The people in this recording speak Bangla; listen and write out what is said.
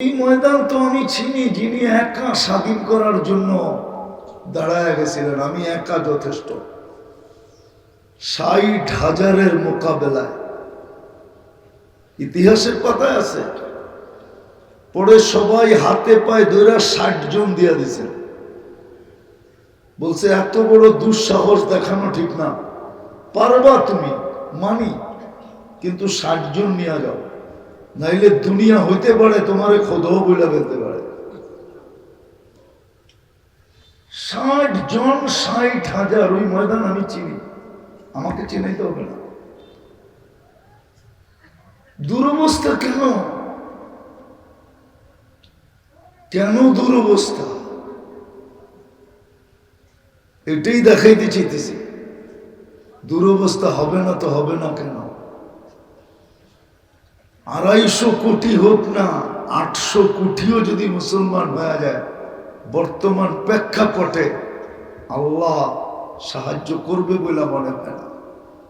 এই ময়দান তো আমি চিনি, যিনি একা স্বাধীন করার জন্য দাঁড়ায় গেছিলেন, আমি একা যথেষ্ট। ষাট হাজারের মোকাবেলায়। ইতিহাসের পাতায় আছে। পরে সবাই হাতে পায়ে ধরে ষাট জন দিয়া দিছে। বলছে, এত বড় দুঃসাহস দেখানো ঠিক না। পারবা তুমি, মানি, কিন্তু ষাট জন নিয়ে যাও। নাইলে দুনিয়া হইতে পারে, তোমার খোদাও বইলা ফেলতে পারে। ষাট জন, ষাট হাজার, ওই ময়দান আমি চিনি। আমাকে চিনাইতে হবে না। দুরবস্থা কেন? কেন দুরবস্থা? এটাই দেখাইতে চাইতেছি। দুরবস্থা হবে না তো হবে না কেন? আড়াইশো কোটি হোক না, আটশো কোটিও যদি মুসলমান হয়ে যায়, বর্তমান প্রেক্ষাপটে আল্লাহ সাহায্য করবে বলে মনে হয় না।